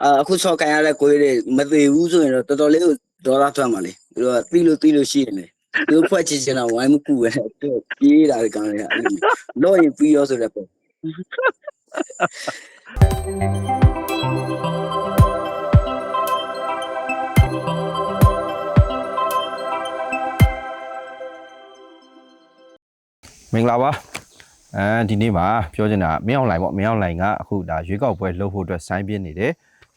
အာအခုဆော့ကန်ရတဲ့ကိုယ်တွေမသေးဘူးဆိုရင်တော့တော်တော်လေးကိုဒေါသထွက်မှာလေသူတို့ကတီးလို့တီးလို့ရှိရင်လေသူတို့ဖွဲ့ချင်ချင်တော့ဝိုင်းမကူပဲသူတို့ပြေးတာတွေကောင်းတယ်အဲ့လိုမျိုးလော့ရင်ပြီးရောဆိုတဲ့ပုံမင်္ဂလာပါအဲဒီနေ့မှာပြောချင်တာမင်းအောင်လိုင်ပေါ့မင်းအောင်လိုင်ကအခုဒါရွေးကောက်ပွဲလုပ်ဖို့အတွက်စိုင်းပြင်းနေတယ်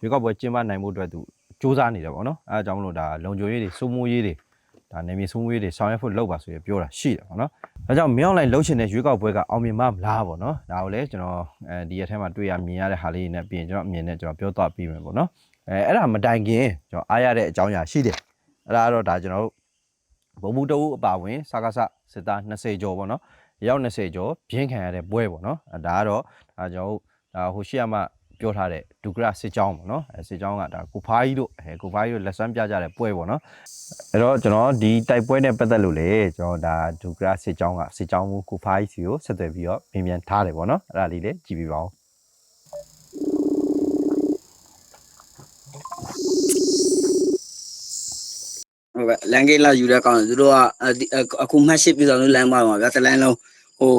ရွေးကောက်ပွဲကျင်းပနိုင်ဖို့အတွက်သူစူးစမ်းနေတယ်ပေါ့နော်အဲအကြောင်းမလို့ဒါလုံခြုံရေးတွေစိုးမိုးရေးတွေဒါနေမြေစိုးမိုးရေးတွေဆောင်ရွက်ဖို့လုပ်ပါဆိုရပြောတာရှိတယ်ပေါ့နော်ဒါကြောင့်မင်းအောင်လိုင်လှုပ်ရှင်တဲ့ရွေးကောက်ပွဲကအောင်မြင်မမလားပေါ့နော်ဒါကိုလည်းကျွန်တော်အဲဒီရက်ထဲမှာတွေ့ရမြင်ရတဲ့ဟာလေးတွေနဲ့ပြင်ကျွန်တော်အမြင်နဲ့ကျွန်တော်ပြောသွားပြီးမယ်ပေါ့နော်အဲအဲ့ဒါမတိုင်ခင်ကျွန်တော်အားရတဲ့အကြောင်းအရာရှိတယ်အဲ့ဒါကတော့ဒါကျွန်တော်တို့ဘုံမှုတအုပ်အပါဝင်စကားဆစစ်သား20ကျော်ပေါ့နော်ရောက်20ကျော်ပြင်းခံရတဲ့ပွဲပေါ့နော်အဲဒါကတော့ဒါကျွန်တော်တို့ဒါဟိုရှိရမှ ပြောထားတဲ့ဒုကရစစ်ကြောင်းပေါ့နော်အဲစစ်ကြောင်းကဒါကိုဖားကြီးတို့အဲကိုဖားကြီးတို့လက်စွမ်းပြကြတဲ့ပွဲပေါ့နော်အဲ့တော့ကျွန်တော်ဒီတိုက်ပွဲနဲ့ပတ်သက်လို့လေကျွန်တော်ဒါဒုကရစစ်ကြောင်းကစစ်ကြောင်းကိုကိုဖားကြီးစီကိုဆက်သွယ်ပြီးတော့ပြင်ပြန်ထားတယ်ပေါ့နော်အဲ့ဒါလေးလည်းကြည့်ပြပါဦးဟုတ်ကဲ့လန်ကေးလာယူတဲ့ကောင်သူတို့ကအဲ့ဒီအခုမှတ်ရှိပြည်တော်လို့လမ်းပါမှာဗျာတလိုင်းလုံးဟို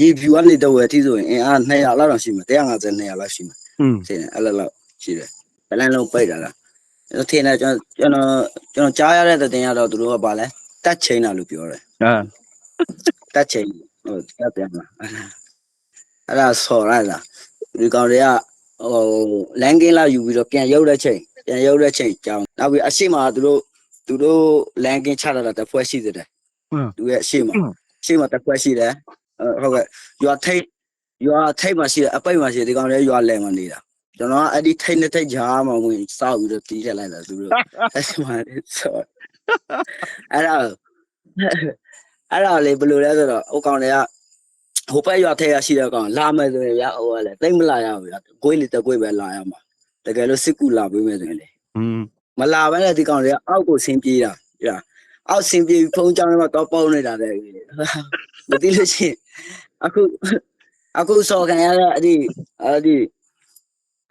ရေဖြူကနေတော့ဝယ်အထိဆိုရင်အင်အား200လောက်တော့ရှိမှာ150 200လောက်ရှိမှာ စင်အဲ့လိုလောက်ရှိတယ်ဘလန်လုံးပိတ်တာလားကျွန်တော်ထင်တယ်ကျွန်တော်ကျွန်တော်ကျွန်တော်ကြားရတဲ့သတင်းကတော့သူတို့ကပါလဲတက်ချိန်တာလို့ပြောတယ်ဟာတက်ချိန်ဟိုတက်ပြန်လာအဲ့ဒါဆော်ရလားဒီကောင်တွေကဟိုလန်ကင်းလာယူပြီးတော့ပြန်ရုပ်တဲ့ချိန်ပြန်ရုပ်တဲ့ချိန်ကြောင်းနောက်ပြီးအရှိမသူတို့သူတို့လန်ကင်းချတာတစ်ဖွဲ့ရှိသေးတယ်သူရဲ့အရှိမအရှိမတစ်ဖွဲ့ရှိတယ်ဟုတ်ကဲ့ you are take ရွာထိတ်မှာရှိတယ်အပိတ်မှာရှိတယ်ဒီကောင်တွေရွာလယ်မှာနေတာကျွန်တော်ကအဲ့ဒီထိတ်နဲ့ထိတ်ကြားမှာဝင်စောက်ပြီးတော့တီးထက်လိုက်တာသူတို့အဲ့ဒီမှာဆော်အဲ့ဒါအဲ့ဒါလေဘယ်လိုလဲဆိုတော့ဟိုကောင်တွေကဟိုဘက်ရွာထဲရရှိတဲ့ကောင်လာမယ်ဆိုရင်ဗျာဟိုကလေတိတ်မလာရဘူးဗျာကိုယ်လေတကွေးပဲလာရမှာတကယ်လို့စစ်ကူလာပေးမယ်ဆိုရင်လေอืมမလာဘဲနဲ့ဒီကောင်တွေကအောက်ကိုဆင်းပြေးတာပြအောက်ဆင်းပြေးပြီးဖုံးကြောင်းထဲမှာတော့ပေါင်းနေတာတဲ့မသိလို့ရှိရင်အခု အခုစော်ခံရတဲ့အဲ့ဒီအဲ့ဒီ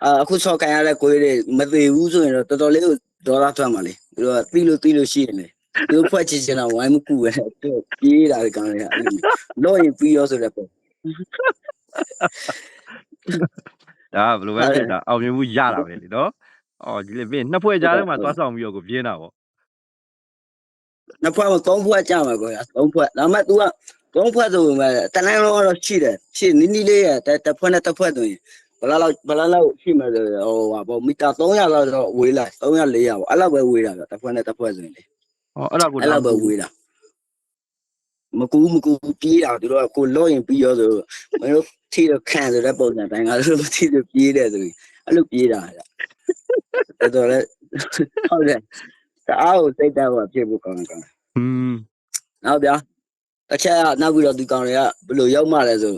အာအခုစော်ခံရတဲ့ကိုယ်တွေမသေးဘူးဆိုရင်တော့တော်တော်လေးကိုဒေါသထွက်မှာလေသူတို့ကတီးလို့တီးလို့ရှိရင်လေသူတို့ဖွဲ့ချင်ချင်တော့ဝိုင်းမကူပဲသူတို့ပြေးတာဒီကောင်တွေကအဲ့လိုမျိုးလော့ရင်ပြီးရောဆိုတဲ့ပုံဒါကဘယ်လိုပဲဖြစ်တာအောင်မြင်မှုရတာပဲလေနော်အော်ဒီလေပြင်နှစ်ဖွဲ့ကြားထဲမှာသွားဆောင်ပြီးတော့ကိုပြင်းတာပေါ့နှစ်ဖွဲ့မသုံးဖွဲ့ကြမှာကွာသုံးဖွဲ့ဒါမှမဟုတ် तू က သုံးဖွဲ့ဆိုပေမဲ့တနင်္လာတော့ရှိတယ်ရှိနီးနီးလေးရတစ်ဖွဲ့နဲ့တစ်ဖွဲ့ဆိုရင်ဘယ်လောက်ဘယ်လောက်ရှိမှဆိုဟိုဟာပေါ့မီတာ300လောက်တော့ဝေးလိုက်300 400ပေါ့အဲ့လောက်ပဲဝေးတာဗျတစ်ဖွဲ့နဲ့တစ်ဖွဲ့ဆိုရင်လေဟောအဲ့ဒါကိုအဲ့လောက်ပဲဝေးတာမကူမကူပြေးတာသူတို့ကကိုလော့ရင်ပြီးရောဆိုမင်းတို့ထီတော့ခံဆိုတဲ့ပုံစံတိုင်းကလို့ထီတော့ပြေးတယ်ဆိုရင်အဲ့လိုပြေးတာဗျတော်တော်လေးဟုတ်တယ်တအားကိုစိတ်တက်ဖို့ဖြစ်ဖို့ကောင်းတယ်ကောင်းတယ်อืมနောက်ဗျာ တစ်ချက်ကနောက်ပြီးတော့ဒီကောင်တွေကဘယ်လိုရောက်မှလဲဆို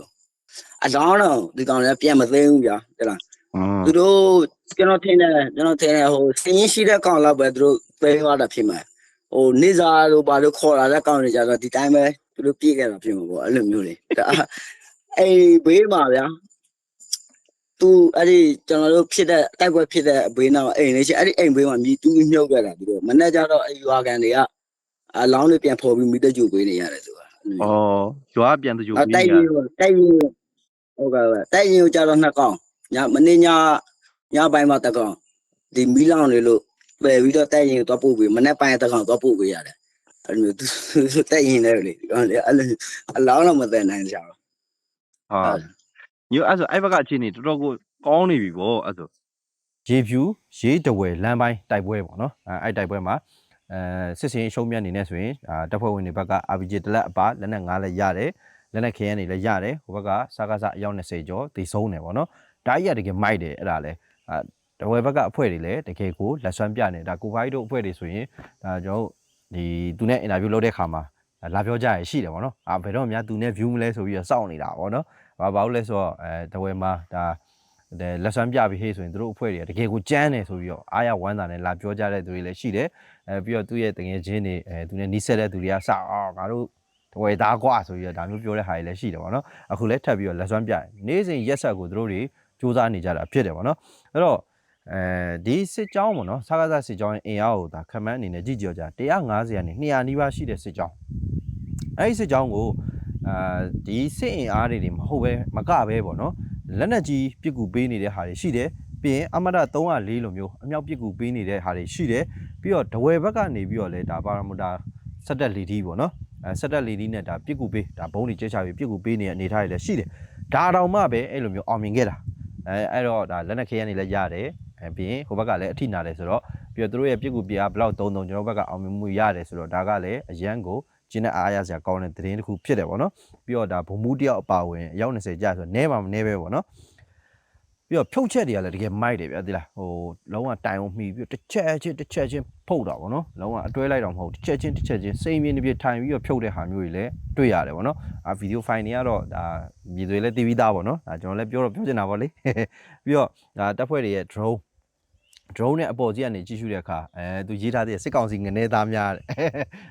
အလောင်းတော့ဒီကောင်တွေကပြန်မသိဘူးဗျာတဲ့လားอ๋อသူတို့ကျွန်တော်ထင်တယ်ကျွန်တော်ထင်တယ်ဟိုစင်းရင်ရှိတဲ့ကောင်လောက်ပဲသူတို့သိမ်းသွားတာဖြစ်မှာဟိုနေစာတို့ဘာလို့ခေါ်လာတဲ့ကောင်တွေကြတော့ဒီတိုင်းပဲသူတို့ပြေးခဲ့တာဖြစ်မှာပေါ့အဲ့လိုမျိုးလေဒါအေးဘေးမှာဗျာသူအဲ့ဒီကျွန်တော်တို့ဖြစ်တဲ့တိုက်ပွဲဖြစ်တဲ့ဘေးနားအိမ်လေးရှိအဲ့ဒီအိမ်ဘေးမှာမြည်တူးမြုပ်ခဲ့တာသူတို့မနေ့ကျတော့အဲ့ရွာကန်တွေကအလောင်းတွေပြန်ဖော်ပြီးမိတကြူပေးနေရတယ်သူက အဲ့လိုမျိုးอ๋อရွာပြန်တကြိုအပြီးတိုက်ရရင်ကိုတိုက်ရင်ကိုဟုတ်ကဲ့ပဲတိုက်ရင်ကိုကြတော့နှစ်ကောင်ညမနေ့ညညပိုင်းမှာတစ်ကောင်ဒီမီးလောင်နေလို့ပယ်ပြီးတော့တိုက်ရင်ကိုသွားပို့ပြီးမနေ့ပိုင်းတစ်ကောင်သွားပို့ပေးရတယ်အဲ့လိုသူတိုက်ရင်လည်းလေဒီကောင်လေအဲ့လိုအလောင်းတော့မသိနိုင်ကြဘူးဟာညအဲ့ဆိုအဲ့ဘက်ကအခြေအနေတော်တော်ကိုကောင်းနေပြီဗောအဲ့ဆိုရေဖြူရေးတဝယ်လမ်းပိုင်းတိုက်ပွဲပေါ့နော်အဲအဲ့တိုက်ပွဲမှာ အဲစစ်စင်ရှုံးမြတ်နေနေဆိုရင်အာတပ်ဖွဲ့ဝင်တွေဘက်က RPG တလက်အပါလက်နက်၅လက်ရတယ်လက်နက်ခဲရန်တွေလည်းရတယ်ဟိုဘက်ကစကားစအယောက်20ကျော်တည်ဆုံးတယ်ပေါ့နော်ဒါကြီးကတကယ်မိုက်တယ်အဲ့ဒါလဲအာတဝယ်ဘက်ကအဖွဲတွေလည်းတကယ်ကိုလက်ဆွမ်းပြနေဒါကိုဖိုင်းတို့အဖွဲတွေဆိုရင်ဒါကျွန်တော်တို့ဒီသူနဲ့အင်တာဗျူးလုပ်တဲ့ခါမှာလာပြောကြရရှိတယ်ပေါ့နော်အာဘယ်တော့မှသူနဲ့ view မလဲဆိုပြီးတော့စောင့်နေတာပေါ့နော်ဘာဘာလို့လဲဆိုတော့အဲတဝဲမှာဒါဒါ လက်ဆွမ်းပြပြီးဟေးဆိုရင်တို့အဖွဲ့တွေကတကယ်ကိုကြမ်းတယ်ဆိုပြီးတော့အားရဝမ်းသာနဲ့လာပြောကြတဲ့သူတွေလည်းရှိတယ်အဲပြီးတော့သူ့ရဲ့တငယ်ချင်းတွေအဲသူနဲ့နီးစပ်တဲ့သူတွေကစအော်ငါတို့တဝဲသားကွာဆိုပြီးတော့ဒါမျိုးပြောတဲ့ဟာတွေလည်းရှိတယ်ပေါ့နော်အခုလည်းထပ်ပြီးတော့လက်ဆွမ်းပြတယ်နေ့စဉ်ရက်ဆက်ကိုတို့တွေစူးစမ်းနေကြတာဖြစ်တယ်ပေါ့နော်အဲ့တော့အဲဒီစစ်ကြောင်းပေါ့နော်စကားစားစစ်ကြောင်းရဲ့အင်အားကိုဒါခမန်းအနေနဲ့ကြည့်ကြကြ150ကနေ200နီးပါးရှိတဲ့စစ်ကြောင်းအဲဒီစစ်ကြောင်းကိုအာဒီစစ်အင်အားတွေတွေမဟုတ်ပဲမကပဲပေါ့နော် လက်နက်ကြီးပစ်ကူပေးနေတဲ့ဟာတွေရှိတယ်ပြီးရင်အမဒ304လိုမျိုးအမြောက်ပစ်ကူပေးနေတဲ့ဟာတွေရှိတယ်ပြီးတော့ဒဝယ်ဘက်ကနေပြီးတော့လဲဒါပါရမတာစက်တက်လီဒီပေါ့နော်အဲစက်တက်လီဒီနဲ့ဒါပစ်ကူပေးဒါဘုံတွေကျဲချပြီးပစ်ကူပေးနေတဲ့အနေအထားတွေလည်းရှိတယ်ဒါတောင်မှပဲအဲ့လိုမျိုးအောင်မြင်ခဲ့တာအဲအဲ့တော့ဒါလက်နက်ခဲရနေလည်းရတယ်အဲပြီးရင်ဟိုဘက်ကလည်းအထိနာတယ်ဆိုတော့ပြီးတော့သူတို့ရဲ့ပြစ်ကူပြအားဘယ်လောက်တုံးတုံကျွန်တော်ဘက်ကအောင်မြင်မှုရတယ်ဆိုတော့ဒါကလည်းအရန်ကို ကျင်းတဲ့အားရစရာကောင်းတဲ့သတင်းတစ်ခုဖြစ်တယ်ပေါ့နော်ပြီးတော့ဒါဘုံမှုတယောက်အပါဝင်အယောက်20ကြာဆိုတော့နဲပါမနဲပဲပေါ့နော်ပြီးတော့ဖြုတ်ချက်တွေကလည်းတကယ်မိုက်တယ်ဗျာဒီလားဟိုလုံးဝတိုင်အောင်မှီပြီးတော့တစ်ချက်ချင်းတစ်ချက်ချင်းဖုတ်တာပေါ့နော်လုံးဝအတွဲလိုက်တော့မဟုတ်တစ်ချက်ချင်းတစ်ချက်ချင်းစိမ့်ပြင်းတစ်ပြထိုင်ပြီးတော့ဖြုတ်တဲ့ဟာမျိုးတွေလည်းတွေ့ရတယ်ပေါ့နော်အာဗီဒီယိုဖိုင်တွေကတော့ဒါမြေတွေလည်းတည်ပြီးသားပေါ့နော်ဒါကျွန်တော်လည်းပြောတော့ပြောချင်တာပေါ့လေပြီးတော့ဒါတပ်ဖွဲ့တွေရဲ့ drone drone နဲ့အပေါ်ကြီးကနေကြည့်ရှုတဲ့အခါအဲသူရေးထားတဲ့စစ်ကောင်စီငနေသားများတဲ့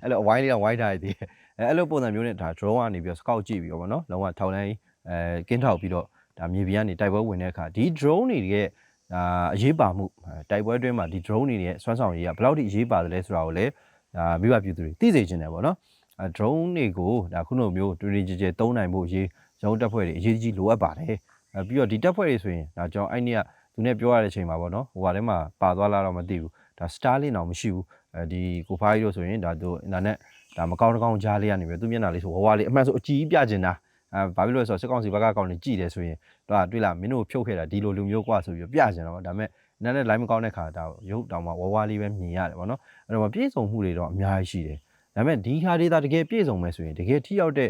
အဲ့လိုအဝိုင်းလေးတော့ဝိုင်းထားရသေးတယ်အဲအဲ့လိုပုံစံမျိုးနဲ့ဒါ drone ကနေပြီးတော့ scout ကြည့်ပြီးတော့ဗောနော်လုံးဝထောက်လိုင်းအဲကင်းထောက်ပြီးတော့ဒါမြေပြင်ကနေတိုက်ပွဲဝင်တဲ့အခါဒီ drone တွေရဲ့ဒါအရေးပါမှုတိုက်ပွဲအတွင်းမှာဒီ drone တွေရဲ့စွမ်းဆောင်ရည်ကဘယ်လောက်ထိအရေးပါတယ်လဲဆိုတာကိုလည်းဒါမိဘပြည်သူတွေသိစေချင်တယ်ဗောနော်အဲ drone တွေကိုဒါခုလိုမျိုးတွင်တွင်ကြဲကြဲသုံးနိုင်ဖို့ရေးရုံးတပ်ဖွဲ့တွေအရေးကြီးလိုအပ်ပါတယ်အဲပြီးတော့ဒီတပ်ဖွဲ့တွေဆိုရင်ဒါကျွန်တော်အဲ့နေ့က သူနဲ့ပြောရတဲ့အချိန်မှာပေါ့နော်ဟိုဟာထဲမှာပါသွားလားတော့မသိဘူးဒါ Starlink တော့မရှိဘူးအဲဒီကိုဖိုင်းတို့ဆိုရင်ဒါသူအင်တာနက်ဒါမကောင်းတကောင်းကြားလေးကနေပြီးသူမျက်နှာလေးဆိုဝဝလေးအမှန်ဆိုအကြည့်ပြကျင်တာအဲဘာဖြစ်လို့လဲဆိုတော့စစ်ကောင်စီဘက်ကကောင်နေကြည့်တယ်ဆိုရင်တော့တွေ့လားမင်းတို့ဖြုတ်ခဲ့တာဒီလိုလူမျိုးกว่าဆိုပြီးပြကျင်တော့ဒါပေမဲ့နားနဲ့ line မကောင်းတဲ့ခါဒါရုပ်တောင်မှဝဝလေးပဲမြင်ရတယ်ပေါ့နော်အဲ့တော့ပြည့်စုံမှုတွေတော့အများကြီးရှိတယ်ဒါပေမဲ့ဒီဟာဒေတာတကယ်ပြည့်စုံမယ်ဆိုရင်တကယ်ထိရောက်တဲ့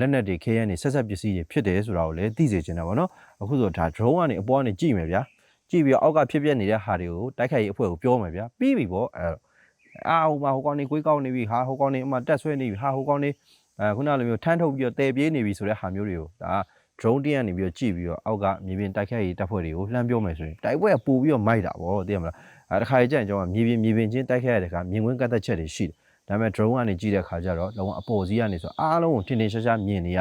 လက်နက်တွေခဲရန်တွေဆက်ဆက်ပစ္စည်းတွေဖြစ်တယ်ဆိုတာကိုလည်းသိစေချင်တာပေါ့နော်အခုဆိုဒါ drone ကနေအပေါ်ကနေကြည့်မယ်ဗျာ ကြည့်ပြီးတော့အောက်ကဖြစ်ပြနေတဲ့ဟာတွေကိုတိုက်ခိုက်ရေးအဖွဲ့ကိုပြောမယ်ဗျာပြီးပြီပေါ့အဲအာဟိုမှာဟိုကောင်နေကိုယ်ကောက်နေပြီဟာဟိုကောင်နေအမှတက်ဆွဲနေပြီဟာဟိုကောင်နေအဲခုနလိုမျိုးထမ်းထုတ်ပြီးတော့တဲပြေးနေပြီဆိုတဲ့ဟာမျိုးတွေကိုဒါ drone တင်းကနေပြီးတော့ကြည့်ပြီးတော့အောက်ကမြေပြင်တိုက်ခိုက်ရေးတပ်ဖွဲ့တွေကိုလှမ်းပြောမယ်ဆိုရင်တိုက်ပွဲကပို့ပြီးတော့မိုက်တာပေါ့သိရမလားအဲတခါကြရင်ကျွန်တော်မြေပြင်မြေပြင်ချင်းတိုက်ခိုက်ရတဲ့ခါမြင်ကွင်းကတ်သက်ချက်တွေရှိတယ်ဒါပေမဲ့ drone ကနေကြည့်တဲ့ခါကျတော့လုံးဝအပေါ်စီးကနေဆိုအားလုံးကိုထင်ထင်ရှားရှားမြင်နေရ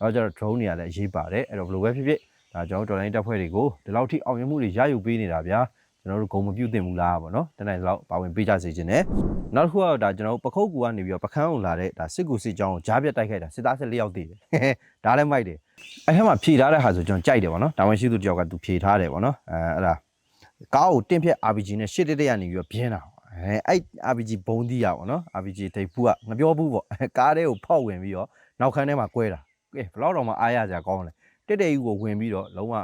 အဲတော့ကျတော့ drone တွေကလည်းအရေးပါတယ်အဲ့တော့ဘယ်လိုပဲဖြစ်ဖြစ် ဒါကျွန်တော်တို့တော်လိုင်းတပ်ဖွဲ့တွေကိုဒီလောက်ထိအောင်မြင်မှုတွေရယူပေးနေတာဗျာကျွန်တော်တို့ဂုံမပြုတ်တင်ဘူးလားပေါ့နော်တနေ့ဒီလောက်ပါဝင်ပေးကြစေခြင်းနဲ့နောက်တစ်ခုကတော့ဒါကျွန်တော်တို့ပခုတ်ကူကနေပြီးတော့ပခန်းအောင်လာတဲ့ဒါစစ်ကူစစ်ကြောင်းကိုကြားပြတ်တိုက်ခိုက်တာစစ်သား14ယောက်တည်တယ်ဒါလည်းမိုက်တယ်အဲ့ထက်မှာဖြေထားတဲ့ဟာဆိုကျွန်တော်ကြိုက်တယ်ပေါ့နော်တာဝန်ရှိသူတယောက်ကသူဖြေထားတယ်ပေါ့နော်အဲအဲ့ဒါကားကိုတင့်ဖြတ် RPG နဲ့ရှစ်တက်တက်ရနေပြီးတော့ပြင်းတာအဲအဲ့ RPG ဘုံသီးရပေါ့နော် RPG တိတ်ဖူးကမပြောဘူးပေါ့ကားထဲကိုဖောက်ဝင်ပြီးတော့နောက်ခန်းထဲမှာကွဲတာကဲဘလောက်တော့မှအားရကြကောင်းလဲ တက်တဲ့ကြီးကိုဝင်ပြီးတော့လုံးဝ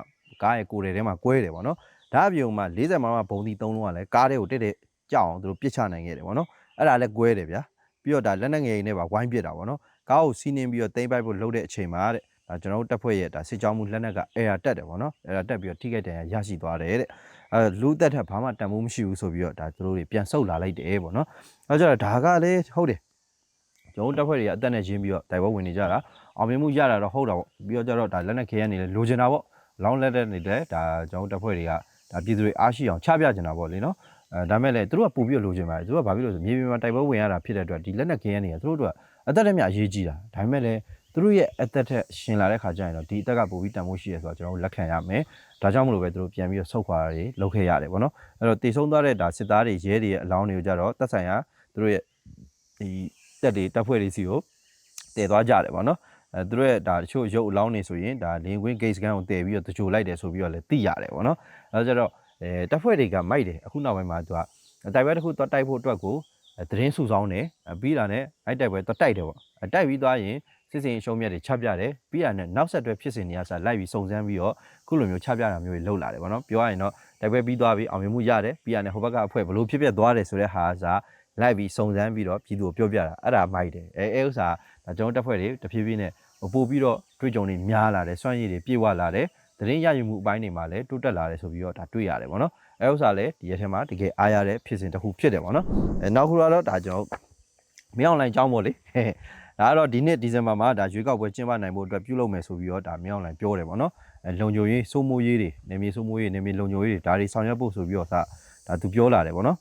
ကားရဲ့ကိုယ်ထဲမှာကွဲတယ်ပေါ့နော်ဒါအပြင်မှာ40မမဘုံသီးသုံးလုံးကလည်းကားထဲကိုတက်တဲ့ကြောက်အောင်သူတို့ပြစ်ချနိုင်ခဲ့တယ်ပေါ့နော်အဲ့ဒါလည်းကွဲတယ်ဗျာပြီးတော့ဒါလက်နက်ငယ်ရည်နဲ့ပါဝိုင်းပြစ်တာပေါ့နော်ကားကိုစီးနှင်းပြီးတော့တိမ့်ပိုက်ဖို့လှုပ်တဲ့အချိန်မှာတဲ့ဒါကျွန်တော်တို့တက်ဖွဲ့ရဲ့ဒါစစ်ကြောင်းမှုလက်နက်က air တက်တယ်ပေါ့နော် air တက်ပြီးတော့ထိခိုက်တယ်ရရှိသွားတယ်တဲ့အဲလူသက်ထက်ဘာမှတန်ဖိုးမရှိဘူးဆိုပြီးတော့ဒါသူတို့တွေပြန်ဆုတ်လာလိုက်တယ်ပေါ့နော်အဲကြတော့ဒါကလည်းဟုတ်တယ်ကျွန်တော်တက်ဖွဲ့တွေကအသက်နဲ့ရင်းပြီးတော့တိုင်ပွဲဝင်နေကြတာ အောင်မြင်မှုရတာတော့ဟုတ်တာပေါ့ပြီးတော့ကျတော့ဒါလက်နက်ခဲရနေလေလိုချင်တာပေါ့လောင်းလက်တဲ့နေတဲ့ဒါကျွန်တော်တက်ဖွဲ့တွေကဒါပြည်သူတွေအားရှိအောင်ချပြချင်တာပေါ့လေနော်အဲဒါမဲ့လည်းသူတို့ကပို့ပြီးလိုချင်ပါတယ်သူတို့ကဘာဖြစ်လို့ဆိုမြေပြင်မှာတိုက်ပွဲဝင်ရတာဖြစ်တဲ့အတွက်ဒီလက်နက်ခဲရနေရသူတို့တို့ကအသက်နဲ့မြအရေးကြီးတာဒါပေမဲ့လည်းသူတို့ရဲ့အသက်ထက်ရှင်လာတဲ့ခါကျရင်တော့ဒီအသက်ကပို့ပြီးတန်ဖိုးရှိရဆိုတော့ကျွန်တော်တို့လက်ခံရမယ်ဒါကြောင့်မလို့ပဲသူတို့ပြန်ပြီးတော့ဆုတ်ခွာတွေလုပ်ခဲ့ရတယ်ပေါ့နော်အဲ့တော့တည်ဆုံးသွားတဲ့ဒါစစ်သားတွေရဲတွေရဲ့အလောင်းတွေကိုကြတော့တက်ဆိုင်ရာသူတို့ရဲ့ဒီတက်တွေတက်ဖွဲ့တွေစီကိုတည်သွားကြတယ်ပေါ့နော် အဲသူတို့ရဲ့ဒါတချို့ရုပ်အလောင်းတွေဆိုရင်ဒါလင်းကွင်း gate scan ကိုတည်ပြီးတော့တချို့လိုက်တယ်ဆိုပြီးတော့လည်းသိရတယ်ပေါ့နော်အဲဒါကြတော့အဲတက်ဖွဲ့တွေကမိုက်တယ်အခုနောက်ပိုင်းမှာသူကတိုက်ပွဲတစ်ခုတော့တိုက်ဖို့အတွက်ကိုသတင်းစုဆောင်းတယ်ပြီးတာနဲ့အဲ့တိုက်ပွဲတော့တိုက်တယ်ပေါ့တိုက်ပြီးသွားရင်စစ်စင်အရှုံးမြတ်တွေချပြတယ်ပြီးရနဲ့နောက်ဆက်တွဲဖြစ်စဉ်တွေအစားလိုက်ပြီးစုံစမ်းပြီးတော့ခုလိုမျိုးချပြတာမျိုးတွေလုပ်လာတယ်ပေါ့နော်ပြောရရင်တော့တိုက်ပွဲပြီးသွားပြီးအောင်မြင်မှုရတယ်ပြီးရနဲ့ဟိုဘက်ကအဖွဲ့ဘလို့ဖြစ်ဖြစ်သွားတယ်ဆိုတဲ့ဟာအစားလိုက်ပြီးစုံစမ်းပြီးတော့ပြည်သူကိုပြောပြတာအဲ့ဒါမိုက်တယ်အဲအဲဥစ္စာ ဒါကျွန်တော်တက်ဖွဲ့တွေတဖြည်းဖြည်းနဲ့ပို့ပြီးတော့တွေ့ကြုံတွေများလာတယ်စွန့်ရည်တွေပြည့်ဝလာတယ်သတင်းရယူမှုအပိုင်းတွေမှာလည်းတိုးတက်လာတယ်ဆိုပြီးတော့ဒါတွေ့ရတယ်ပေါ့နော်အဲဥစ္စာလည်းဒီရက်ထဲမှာတကယ်အားရတဲ့ဖြစ်စဉ်တစ်ခုဖြစ်တယ်ပေါ့နော်အဲနောက်ခုတော့ဒါကျွန်တော်မင်းအွန်လိုင်းကြောင်းပေါ့လေဒါကတော့ဒီနှစ်ဒီဇင်ဘာမှာဒါရွေးကောက်ပွဲကျင်းပနိုင်ဖို့အတွက်ပြုလုပ်မယ်ဆိုပြီးတော့ဒါမင်းအွန်လိုင်းပြောတယ်ပေါ့နော်အဲလုံခြုံရေးစိုးမိုးရေးတွေနေမြေစိုးမိုးရေးနေမြေလုံခြုံရေးတွေဒါတွေဆောင်ရွက်ဖို့ဆိုပြီးတော့စဒါသူပြောလာတယ်ပေါ့နော်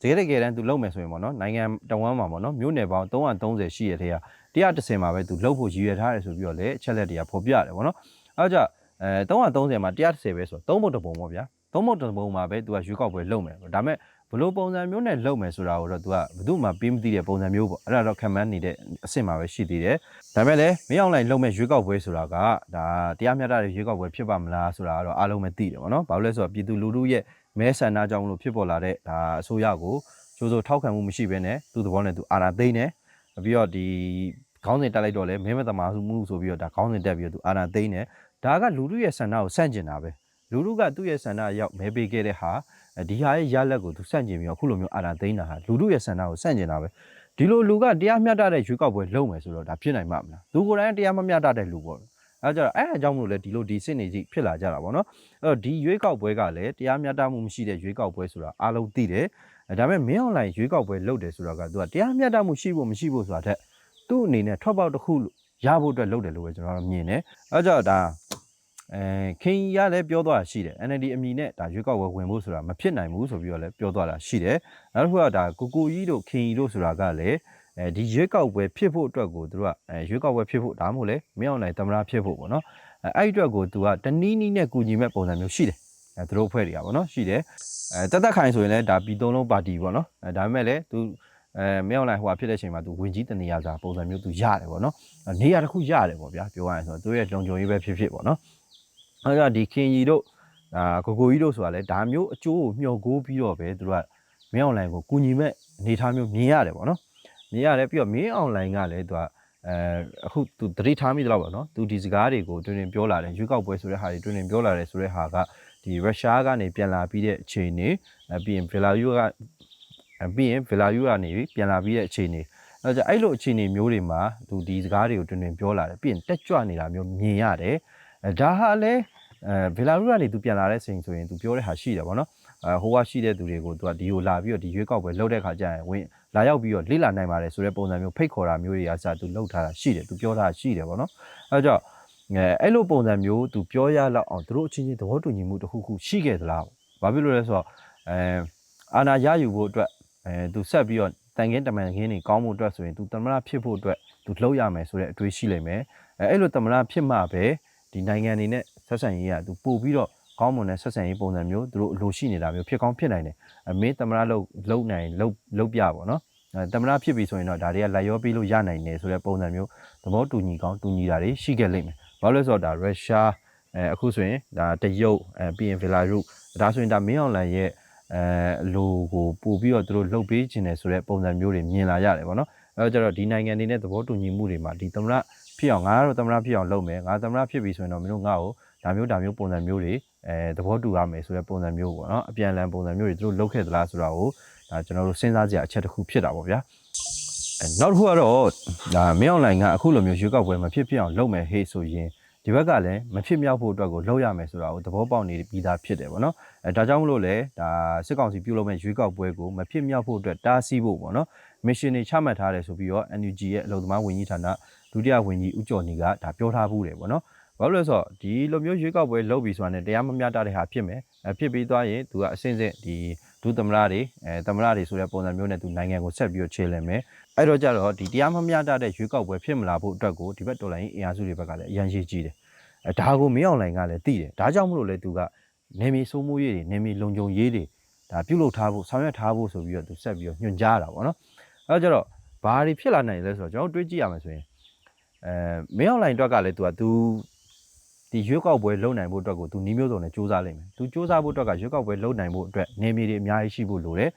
တကယ်တကယ်တမ်းသူလုပ်မယ်ဆိုရင်ပေါ့နော်နိုင်ငံတဝမ်းမှာပေါ့နော်မြို့နယ်ပေါင်း330ရှိရတဲ့ထဲက 130မှာပဲသူလုပ်ဖို့ရည်ရွယ်ထားတယ်ဆိုပြီးတော့လည်းအချက်လက်တွေကဖော်ပြရတယ်ပေါ့နော်အဲဒါကြောင့်အဲ330မှာ130ပဲဆိုတော့3ဘုတ်တပုံပေါ့ဗျာသုံးဖို့တစ်ပုံမှာပဲ तू ကရွေးကောက်ပွဲလုပ်မယ်ဒါပေမဲ့ဘလို့ပုံစံမျိုးနဲ့လုပ်မယ်ဆိုတာကိုတော့ तू ကဘယ်သူမှပေးမသိတဲ့ပုံစံမျိုးပေါ့အဲ့ဒါတော့ခံမှန်းနေတဲ့အဆင့်မှာပဲရှိသေးတယ်ဒါပေမဲ့လည်းမင်းအောင်လိုင်လုပ်မဲ့ရွေးကောက်ပွဲဆိုတာကဒါတရားမျှတတဲ့ရွေးကောက်ပွဲဖြစ်ပါမလားဆိုတာကတော့အားလုံးပဲသိတယ်ပေါ့နော်ဘာလို့လဲဆိုတော့ပြည်သူလူထုရဲ့မဲဆန္ဒကြောင့်မလို့ဖြစ်ပေါ်လာတဲ့ဒါအစိုးရကိုကျိုးစိုးထောက်ခံမှုမရှိဘဲနဲ့သူ့သဘောနဲ့သူအာဏာသိမ်းတယ် ပြီးတော့ဒီခေါင်းစဉ်တက်လိုက်တော့လဲမဲမသမာမှုဆိုပြီးတော့ဒါခေါင်းစဉ်တက်ပြီးတော့သူအာဏာသိမ်းတယ်ဒါကလူထုရဲ့ဆန္ဒကိုဆန့်ကျင်တာပဲလူထုကသူ့ရဲ့ဆန္ဒရောက်မဲပေးခဲ့တဲ့ဟာဒီဟာရဲ့ရလက်ကိုသူဆန့်ကျင်ပြီးတော့အခုလိုမျိုးအာဏာသိမ်းတာဟာလူထုရဲ့ဆန္ဒကိုဆန့်ကျင်တာပဲဒီလိုလူကတရားမျှတတဲ့ရွေးကောက်ပွဲလုပ်မယ်ဆိုတော့ဒါဖြစ်နိုင်မှာမလားလူကိုယ်တိုင်တရားမမျှတတဲ့လူပေါ့အဲကြတော့အဲ့အကြောင်းမလို့လဲဒီလိုဒီစစ်နေကြီးဖြစ်လာကြတာပေါ့နော်အဲ့တော့ဒီရွေးကောက်ပွဲကလည်းတရားမျှတမှုမရှိတဲ့ရွေးကောက်ပွဲဆိုတာအားလုံးသိတယ် ဒါပေမဲ့မင်းအွန်လိုင်းရွေးကောက်ပွဲလုပ်တယ်ဆိုတော့ကသူကတရားမျှတမှုရှိဖို့မရှိဖို့ဆိုတာတဲ့သူ့အနေနဲ့ထွက်ပေါက်တစ်ခုရဖို့အတွက်လုပ်တယ်လို့ပဲကျွန်တော်တို့မြင်တယ်အဲကြတော့ဒါအဲခင်ကြီးကလည်းပြောသွားတာရှိတယ် NLD အမည်နဲ့ဒါရွေးကောက်ပွဲဝင်ဖို့ဆိုတာမဖြစ်နိုင်ဘူးဆိုပြီးတော့လည်းပြောသွားတာရှိတယ်နောက်တစ်ခုကဒါကိုကိုကြီးတို့ခင်ကြီးတို့ဆိုတာကလည်းအဲဒီရွေးကောက်ပွဲဖြစ်ဖို့အတွက်ကိုသူတို့ကအဲရွေးကောက်ပွဲဖြစ်ဖို့ဒါမှမဟုတ်လေမင်းအောင်နိုင်သမ္မတဖြစ်ဖို့ပေါ့နော်အဲအဲ့ဒီအတွက်ကိုသူကတနည်းနည်းနဲ့ကူညီမဲ့ပုံစံမျိုးရှိတယ် အဲသူတို့အဖွဲ့တွေကပေါ့နော်ရှိတယ်အဲတက်တက်ခိုင်ဆိုရင်လည်းဒါပြည်သုံးလုံးပါတီပေါ့နော်အဲဒါပေမဲ့လည်းသူအဲမင်းအောင်နိုင်ဟိုဟာဖြစ်တဲ့အချိန်မှာသူဝင်ကြီးတနေရာစာပုံစံမျိုးသူရတယ်ပေါ့နော်နေရာတစ်ခုရတယ်ပေါ့ဗျာပြောရရင်ဆိုတော့သူရဲ့လုံခြုံရေးပဲဖြစ်ဖြစ်ပေါ့နော်အဲဒါဒီခင်ကြီးတို့အာကိုကိုကြီးတို့ဆိုတာလဲဒါမျိုးအကျိုးကိုမျှော်ကိုးပြီးတော့ပဲသူတို့ကမင်းအောင်လိုင်ကိုကူညီမဲ့အနေအထားမျိုးမြင်ရတယ်ပေါ့နော်မြင်ရတယ်ပြီးတော့မင်းအောင်လိုင်ကလည်းသူကအဲအခုသူတတိထားမိတော့ပေါ့နော်သူဒီစကားတွေကိုတွင်တွင်ပြောလာတယ်ရွေးကောက်ပွဲဆိုတဲ့ဟာတွေတွင်တွင်ပြောလာတယ်ဆိုတဲ့ဟာက ဒီရုရှားကနေပြန်လာပြီးတဲ့အချိန်နေပြီးရင်ဗီလာယူကပြီးရင်ဗီလာယူကနေပြန်လာပြီးတဲ့အချိန်နေအဲကြအဲ့လိုအခြေအနေမျိုးတွေမှာသူဒီစကားတွေကိုတွင်တွင်ပြောလာတယ်ပြီးရင်တက်ကြွနေတာမျိုးမြင်ရတယ်အဲဒါဟာလည်းအဲဗီလာယူကနေသူပြန်လာတဲ့အချိန်ဆိုရင်သူပြောတဲ့ဟာရှိတယ်ပေါ့နော်အဲဟိုကရှိတဲ့သူတွေကိုသူကဒီကိုလာပြီးတော့ဒီရွေးကောက်ပွဲလှုပ်တဲ့ခါကျရင်ဝင်လာရောက်ပြီးတော့လေ့လာနိုင်ပါတယ်ဆိုတဲ့ပုံစံမျိုးဖိတ်ခေါ်တာမျိုးတွေကစသူလှုပ်ထားတာရှိတယ်သူပြောထားတာရှိတယ်ပေါ့နော်အဲကြောင့် အဲအဲ့လိုပုံစံမျိုးသူပြောရလောက်အောင်သူတို့အချင်းချင်းသဘောတူညီမှုတစ်ခုခုရှိခဲ့သလားဘာဖြစ်လို့လဲဆိုတော့အဲအာနာရယူဖို့အတွက်အဲသူဆက်ပြီးတော့တန်ခင်းတမန်ခင်းတွေကောင်းမှုအတွက်ဆိုရင်သူတမရဖြစ်ဖို့အတွက်သူလှုပ်ရမယ်ဆိုတဲ့အတွေးရှိလိမ့်မယ်အဲအဲ့လိုတမရဖြစ်မှပဲဒီနိုင်ငံနေနဲ့ဆက်ဆံရေးကသူပို့ပြီးတော့ကောင်းမွန်တဲ့ဆက်ဆံရေးပုံစံမျိုးသူတို့အလိုရှိနေတာမျိုးဖြစ်ကောင်းဖြစ်နိုင်တယ်အမင်းတမရလုံလုံနိုင်လုံလုံပြပေါ့နော်အဲတမရဖြစ်ပြီဆိုရင်တော့ဒါတွေကလိုက်ရောပြီးလို့ရနိုင်တယ်ဆိုတဲ့ပုံစံမျိုးသဘောတူညီကောင်းတူညီတာတွေရှိခဲ့လိမ့်မယ် ဘာလို့လဲဆိုတော့ဒါရုရှားအဲအခုဆိုရင်ဒါတရုတ်အဲပြီးရင်ဗီလာရုဒါဆိုရင်ဒါမင်းအောင်လှိုင်ရဲ့အဲအလိုကိုပို့ပြီးတော့သူတို့လှုပ်ပေးခြင်းတယ်ဆိုတဲ့ပုံစံမျိုးတွေမြင်လာရတယ်ပေါ့နော်အဲတော့ကျတော့ဒီနိုင်ငံတွေနဲ့သဘောတူညီမှုတွေမှာဒီသမရဖြစ်အောင်ငါကတော့သမရဖြစ်အောင်လုပ်မယ်ငါသမရဖြစ်ပြီဆိုရင်တော့မင်းတို့ငါ့ကိုဒါမျိုးဒါမျိုးပုံစံမျိုးတွေအဲသဘောတူရမယ်ဆိုတဲ့ပုံစံမျိုးပေါ့နော်အပြန်အလှန်ပုံစံမျိုးတွေသူတို့လုပ်ခဲ့သလားဆိုတာကိုဒါကျွန်တော်တို့စဉ်းစားကြရအချက်တစ်ခုဖြစ်တာပေါ့ဗျာအဲ နောက်တစ်ခုကတော့ဒါမင်းအွန်လိုင်းကအခုလိုမျိုးရွေးကောက်ပွဲမဖြစ်ဖြစ်အောင်လုပ်မယ်ဟေ့ဆိုရင်ဒီဘက်ကလည်းမဖြစ်မြောက်ဖို့အတွက်ကိုလုပ်ရမယ်ဆိုတာကိုသဘောပေါက်နေပြီးသားဖြစ်တယ်ပေါ့နော်အဲဒါကြောင့်မလို့လေဒါစစ်ကောင်စီပြုလုပ်မဲ့ရွေးကောက်ပွဲကိုမဖြစ်မြောက်ဖို့အတွက်တားဆီးဖို့ပေါ့နော်မစ်ရှင်တွေချမှတ်ထားတယ်ဆိုပြီးတော့ NUG ရဲ့အလုံသမားဝန်ကြီးဌာနဒုတိယဝန်ကြီးဦးကျော်နေကဒါပြောထားဘူးတယ်ပေါ့နော်ဘာလို့လဲဆိုတော့ဒီလိုမျိုးရွေးကောက်ပွဲလုပ်ပြီးဆိုတာနဲ့တရားမမျှတတဲ့ဟာဖြစ်မယ်အဲဖြစ်ပြီးသွားရင်သူကအစင်းစင်းဒီဒုသမရတွေအဲသမရတွေဆိုတဲ့ပုံစံမျိုးနဲ့သူနိုင်ငံကိုဆက်ပြီးတော့ခြေလည်မယ် အဲ့တော့ကြတော့ဒီတရားမမျှတတဲ့ရွေးကောက်ပွဲဖြစ်မလာဖို့အတွက်ကိုဒီဘက်တော်လိုင်းအင်အားစုတွေဘက်ကလည်းအရန်ရှိကြည့်တယ်အဲဒါကိုမင်းအောင်လိုင်ကလည်းသိတယ်ဒါကြောင့်မလို့လေသူကနေမီစိုးမိုးရေးတွေနေမီလုံခြုံရေးတွေဒါပြုတ်လုထားဖို့ဆောင်ရွက်ထားဖို့ဆိုပြီးတော့သူဆက်ပြီးတော့ညွှန်ကြားတာပေါ့နော်အဲ့တော့ကြတော့ဘာတွေဖြစ်လာနိုင်လဲဆိုတော့ကျွန်တော်တွေးကြည့်ရမယ်ဆိုရင်အဲမင်းအောင်လိုင်အတွက်ကလည်းသူကသူဒီရွေးကောက်ပွဲလုပ်နိုင်ဖို့အတွက်ကိုသူနှီးမျိုးစုံနဲ့စူးစမ်းလိမ့်မယ်သူစူးစမ်းဖို့အတွက်ကရွေးကောက်ပွဲလုပ်နိုင်ဖို့အတွက်နေမီတွေအများကြီးရှိဖို့လိုတယ်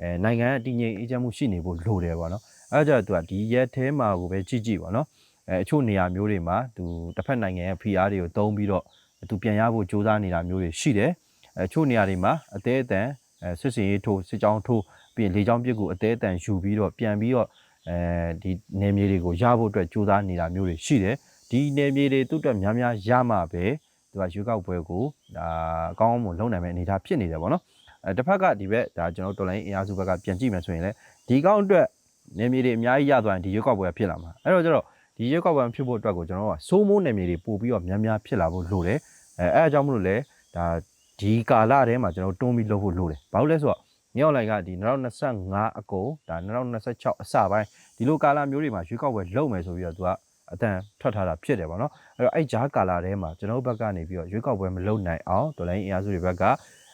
အဲနိုင်ငံအတည်ငြိမ်အေးချမ်းမှုရှိနေဖို့လိုတယ်ပေါ့နော် အဲ့ဒါကြတော့သူကဒီရက်ထဲမှာကိုပဲကြည့်ကြည့်ပေါ့နော်အဲအချို့နေရာမျိုးတွေမှာသူတစ်ဖက်နိုင်ငံရဲ့ PR တွေကိုတုံးပြီးတော့သူပြန်ရဖို့စူးစမ်းနေတာမျိုးတွေရှိတယ်အဲအချို့နေရာတွေမှာအသေးအတန်အဲစစ်စင်ရေးထိုးစစ်ကြောင်းထိုးပြီးရင်လေကြောင်းပစ်ကိုအသေးအတန်ယူပြီးတော့ပြန်ပြီးတော့အဲဒီနေမြေတွေကိုရဖို့အတွက်စူးစမ်းနေတာမျိုးတွေရှိတယ်ဒီနေမြေတွေသူ့အတွက်များများရမှပဲသူကရွေးကောက်ပွဲကိုဒါအကောင်းအောင်လုပ်နိုင်မယ့်အနေအထားဖြစ်နေတယ်ပေါ့နော်အဲတစ်ဖက်ကဒီဘက်ဒါကျွန်တော်တော်လိုင်းအင်အားစုဘက်ကပြန်ကြည့်မယ်ဆိုရင်လည်းဒီကောင်းအတွက် နေမြေတွေအများကြီးရသွားရင်ဒီရွေးကောက်ပွဲကဖြစ်လာမှာအဲ့တော့ကျတော့ဒီရွေးကောက်ပွဲဖြစ်ဖို့အတွက်ကိုကျွန်တော်ကစိုးမိုးနေမြေတွေပို့ပြီးတော့များများဖြစ်လာဖို့လိုတယ်အဲအဲအကြောင်းမလို့လဲဒါဒီကာလထဲမှာကျွန်တော်တွန်းပြီးလုပ်ဖို့လိုတယ်ဘာလို့လဲဆိုတော့မြောက်လိုင်ကဒီ2025အကုန်ဒါ2026အစပိုင်းဒီလိုကာလမျိုးတွေမှာရွေးကောက်ပွဲလုပ်မယ်ဆိုပြီးတော့သူကအတန်ထွက်ထားတာဖြစ်တယ်ပေါ့နော်အဲ့တော့အဲ့ဂျားကာလာထဲမှာကျွန်တော်တို့ဘက်ကနေပြီးတော့ရွေးကောက်ပွဲမလုပ်နိုင်အောင်ဒေါ်လာအင်အားစုတွေဘက်က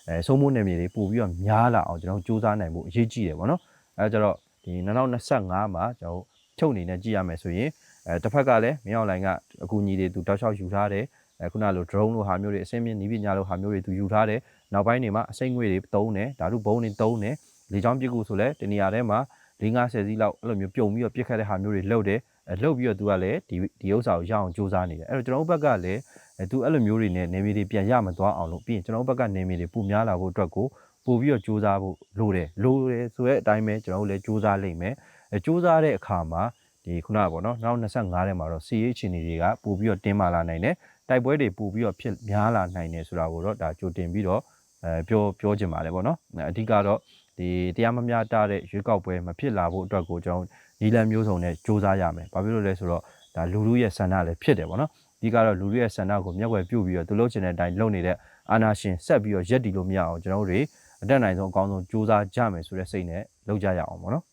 အဲဆုံးမိုးနယ်မြေတွေပို့ပြီးတော့များလာအောင်ကျွန်တော်တို့စူးစမ်းနိုင်ဖို့အရေးကြီးတယ်ပေါ့နော်အဲကြတော့ ဒီ2025မှာကျွန်တော်တို့ချုပ်အနေနဲ့ကြည့်ရမယ်ဆိုရင်အဲတစ်ဖက်ကလည်းမင်းအောင်လိုင်ကအကူအညီတွေသူတောက်လျှောက်ယူထားတယ်အဲခုနလို drone လိုဟာမျိုးတွေအစင်းမြင့်နီးပညာလိုဟာမျိုးတွေသူယူထားတယ်နောက်ပိုင်းတွေမှာအစိမ့်ငွေတွေတုံးတယ်ဓာတုဘုံတွေတုံးတယ်လေချောင်းပြစ်ကူဆိုလဲတနေရာထဲမှာ50စီးလောက်အဲ့လိုမျိုးပြုံပြီးတော့ပြစ်ခတ်တဲ့ဟာမျိုးတွေလှုပ်တယ်အဲလှုပ်ပြီးတော့သူကလည်းဒီဒီဥစ္စာကိုရအောင်စူးစမ်းနေတယ်အဲ့တော့ကျွန်တော်တို့ဘက်ကလည်းအဲသူအဲ့လိုမျိုးတွေနဲ့နေမီတွေပြန်ရမသွားအောင်လို့ပြီးရင်ကျွန်တော်တို့ဘက်ကနေမီတွေပူများလာဖို့အတွက်ကို ပို့ပြီးတော့စူးစမ်းဖို့လိုတယ်လိုတယ်ဆိုတဲ့အတိုင်းပဲကျွန်တော်တို့လည်းစူးစမ်းလိမ့်မယ်အဲစူးစမ်းတဲ့အခါမှာဒီခုနကပေါ့နော်2025ထဲမှာတော့ CH အခြေအနေတွေကပို့ပြီးတော့တင်းမာလာနိုင်တယ်တိုက်ပွဲတွေပို့ပြီးတော့ဖြစ်များလာနိုင်တယ်ဆိုတာကိုတော့ဒါကြိုတင်ပြီးတော့အဲပြောပြောချင်ပါတယ်ပေါ့နော်အဓိကတော့ဒီတရားမမျှတတဲ့ရွေးကောက်ပွဲမဖြစ်လာဖို့အတွက်ကိုကျွန်တော်နီလန်မျိုးစုံနဲ့စူးစမ်းရမယ်ဘာဖြစ်လို့လဲဆိုတော့ဒါလူလူရဲ့ဆန္ဒလည်းဖြစ်တယ်ပေါ့နော်အဓိကတော့လူလူရဲ့ဆန္ဒကိုမျက်ွယ်ပြုတ်ပြီးတော့သူလုပ်ချင်တဲ့အတိုင်းလုပ်နေတဲ့အာနာရှင်ဆက်ပြီးတော့ရက်တီလို့မရအောင်ကျွန်တော်တို့တွေ အတက်နိုင်ဆုံးအကောင်းဆုံးစူးစမ်းကြမယ်ဆိုတဲ့စိတ်နဲ့လုပ်ကြရအောင်ပေါ့နော်